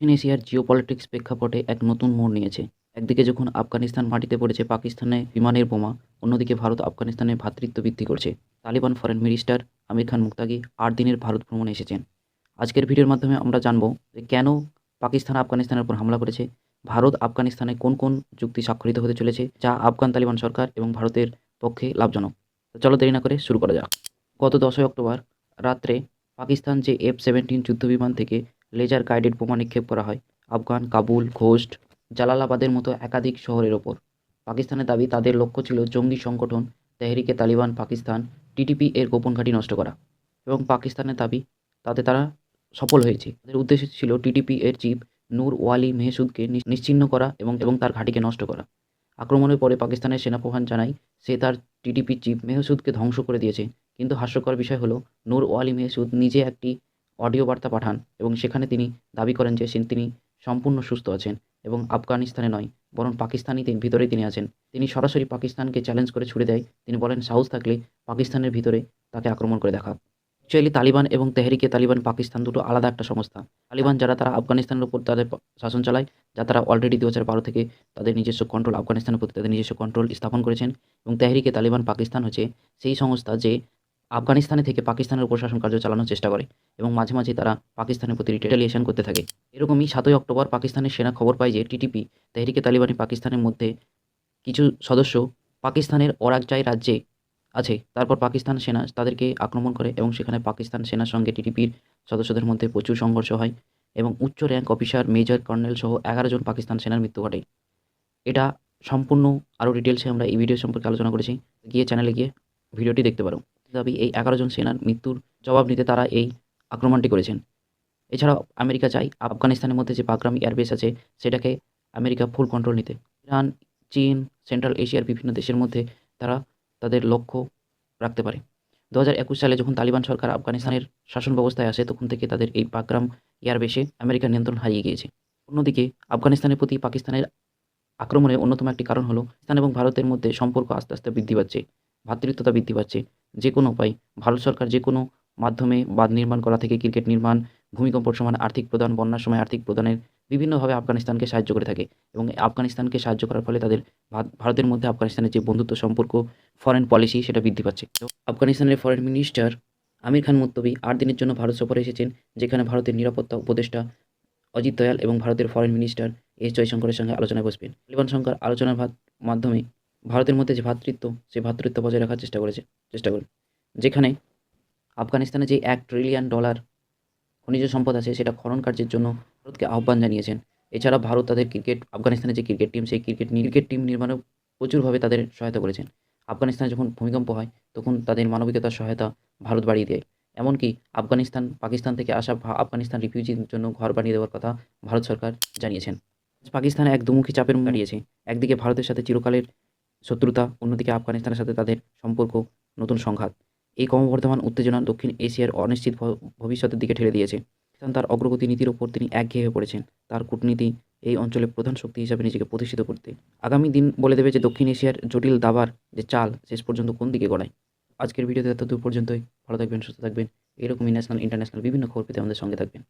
দক্ষিণ এশিয়ার জিওপলিটিক্স প্রেক্ষাপটে এক নতুন মোড় নিয়েছে। একদিকে যখন আফগানিস্তান মাটিতে পড়েছে পাকিস্তানে বিমানের বোমা, অন্যদিকে ভারত আফগানিস্তানে ভ্রাতৃত্ব বৃদ্ধি করছে। তালিবান ফরেন মিনিস্টার আমির খান মুক্তাগি আট দিনের ভারত ভ্রমণে এসেছেন। আজকের ভিডিওর মাধ্যমে আমরা জানব যে কেন পাকিস্তান আফগানিস্তানের উপর হামলা করেছে, ভারত আফগানিস্তানে কোন কোন চুক্তি স্বাক্ষরিত হতে চলেছে, যা আফগান তালিবান সরকার এবং ভারতের পক্ষে লাভজনক। তো চলো দেরি না করে শুরু করা যাক। গত দশই অক্টোবর রাত্রে পাকিস্তান যে এফ সেভেন্টিন যুদ্ধবিমান থেকে লেজার গাইডেড বোমা নিক্ষেপ করা হয়। আফগান, কাবুল, ঘোস্ট, জালালাবাদের মতো একাধিক শহরের ওপর। পাকিস্তানের দাবি, তাদের লক্ষ্য ছিল জঙ্গি সংগঠন তেহরিকে তালিবান, পাকিস্তান, টিটিপি এর গোপন ঘাঁটি নষ্ট করা এবং পাকিস্তানের দাবি, তাতে তারা সফল হয়েছে। তাদের উদ্দেশ্য ছিল টিটিপি এর চিফ নূর ওয়ালি মেহসুদকে নিশ- নিশ্চিহ্ন করা এবং এবং তার ঘাঁটিকে নষ্ট করা। আক্রমণের পরে পাকিস্তানের সেনাপ্রধান জানায়, সে তার টিটিপি চিফ মেহসুদকে ধ্বংস করে দিয়েছে। কিন্তু হাস্যকর বিষয় হলো, নূর ওয়ালি মেহসুদ নিজে একটি অডিও বার্তা পাঠান এবং সেখানে তিনি দাবি করেন যে তিনি সম্পূর্ণ সুস্থ আছেন এবং আফগানিস্তানে নয়, বরং পাকিস্তানি তিনি ভিতরেই তিনি আছেন। তিনি সরাসরি পাকিস্তানকে চ্যালেঞ্জ করে ছুড়ে দেয়। তিনি বলেন, সাহস থাকলে পাকিস্তানের ভিতরে তাকে আক্রমণ করে দেখা। অ্যাকচুয়ালি তালিবান এবং তেহরিকে তালিবান পাকিস্তান দুটো আলাদা একটা সংস্থা। তালিবান যারা, তারা আফগানিস্তানের উপর তাদের শাসন চালায়, যা তারা অলরেডি দু হাজার বারো থেকে তাদের নিজস্ব কন্ট্রোল আফগানিস্তানের প্রতি তাদের নিজস্ব কন্ট্রোল স্থাপন করেছেন। এবং তেহরিকে তালিবান পাকিস্তান হচ্ছে সেই সংস্থা যে আফগানিস্তানে থেকে পাকিস্তানের উপর শাসন কার্য চালানোর চেষ্টা করে এবং মাঝে মাঝে তারা পাকিস্তানের প্রতি রিটেলিয়েশন করতে থাকে। এরকমই সাতই অক্টোবর পাকিস্তানের সেনা খবর পায় যে টিটিপি তেহরিকে তালিবানি পাকিস্তানের মধ্যে কিছু সদস্য পাকিস্তানের ওরাকজাই রাজ্যে আছে। তারপর পাকিস্তান সেনা তাদেরকে আক্রমণ করে এবং সেখানে পাকিস্তান সেনার সঙ্গে টিটিপির সদস্যদের মধ্যে প্রচুর সংঘর্ষ হয় এবং উচ্চ র্যাঙ্ক অফিসার মেজর কর্নেল সহ এগারো জন পাকিস্তান সেনার মৃত্যু ঘটে। এটা সম্পূর্ণ আরও ডিটেলসে আমরা এই ভিডিও সম্পর্কে আলোচনা করেছি। গিয়ে চ্যানেলে গিয়ে ভিডিওটি দেখতে পারো। দাবি এই এগারো জন সেনার মৃত্যুর জবাব নিতে তারা এই আক্রমণটি করেছেন। এছাড়াও আমেরিকা চাই আফগানিস্তানের মধ্যে যে বাগরাম এয়ারবেস আছে, সেটাকে আমেরিকা ফুল কন্ট্রোল নিতে। ইরান, চীন সেন্ট্রাল এশিয়ার বিভিন্ন দেশের মধ্যে তারা তাদের লক্ষ্য রাখতে পারে। দু হাজার একুশ সালে যখন তালিবান সরকার আফগানিস্তানের শাসন ব্যবস্থায় আসে, তখন থেকে তাদের এই বাগরাম এয়ারবেসে আমেরিকার নিয়ন্ত্রণ হারিয়ে গিয়েছে। অন্যদিকে আফগানিস্তানের প্রতি পাকিস্তানের আক্রমণের অন্যতম একটি কারণ হলো পাকিস্তান এবং ভারতের মধ্যে সম্পর্ক আস্তে আস্তে বৃদ্ধি পাচ্ছে ভ্রাতৃত্বতা বৃদ্ধি পাচ্ছে। যে কোনো উপায়। ভারত সরকার যে কোনো মাধ্যমে বাঁধ নির্মাণ করা থেকে ক্রিকেট নির্মাণ, ভূমিকম্পর সময় আর্থিক প্রদান, বন্যার সময় আর্থিক প্রদানের বিভিন্নভাবে আফগানিস্তানকে সাহায্য করে থাকে এবং আফগানিস্তানকে সাহায্য করার ফলে তাদের ভারতের মধ্যে আফগানিস্তানের যে বন্ধুত্ব, সম্পর্ক ফরেন পলিসি সেটা বৃদ্ধি পাচ্ছে। আফগানিস্তানের ফরেন মিনিস্টার আমির খান মুত্তবি আট দিনের জন্য ভারত সফরে এসেছেন, যেখানে ভারতের নিরাপত্তা উপদেষ্টা অজিত দয়াল এবং ভারতের ফরেন মিনিস্টার এস জয়শঙ্করের সঙ্গে আলোচনায় বসবেন। তালিবান সরকার আলোচনার মাধ্যমে ভারতের মধ্যে যে ভ্রাতৃত্ব সেই ভ্রাতৃত্ব বজায় রাখার চেষ্টা করেছে, চেষ্টা করে যেখানে আফগানিস্তানে যে এক ট্রিলিয়ন ডলার খনিজ সম্পদ আছে, সেটা খনন কার্যের জন্য ভারতকে আহ্বান জানিয়েছেন। এছাড়া ভারত তাদের ক্রিকেট আফগানিস্তানের যে ক্রিকেট টিম সেই ক্রিকেট ক্রিকেট টিম নির্মাণেও প্রচুরভাবে তাদের সহায়তা করেছেন। আফগানিস্তানে যখন ভূমিকম্প হয়, তখন তাদের মানবিকতার সহায়তা ভারত বাড়িয়ে দেয়। এমনকি আফগানিস্তান, পাকিস্তান থেকে আসা আফগানিস্তান রিফিউজির জন্য ঘর বানিয়ে দেওয়ার কথা ভারত সরকার জানিয়েছেন। পাকিস্তান এক দুমুখী চাপের দাঁড়িয়েছে। একদিকে ভারতের সাথে চিরকালের শত্রুতা, অন্যদিকে আফগানিস্তানের সাথে তাদের সম্পর্ক, নতুন সংঘাত। এই ক্রমবর্ধমান উত্তেজনা দক্ষিণ এশিয়ার অনিশ্চিত ভবিষ্যতের দিকে ঠেলে দিয়েছে। তার অগ্রগতি নীতির ওপর তিনি একঘেয়ে হয়ে পড়েছেন। তার কূটনীতি এই অঞ্চলের প্রধান শক্তি হিসাবে নিজেকে প্রতিষ্ঠিত করতে। আগামী দিন বলে দেবে যে দক্ষিণ এশিয়ার জটিল দাবার যে চাল, শেষ পর্যন্ত কোন দিকে গড়ায় আজকের ভিডিওতে এত দূর পর্যন্তই। ভালো থাকবেন, সুস্থ থাকবেন। এরকমই ন্যাশনাল, ইন্টারন্যাশনাল বিভিন্ন খবর পেতে আমাদের সঙ্গে থাকবেন।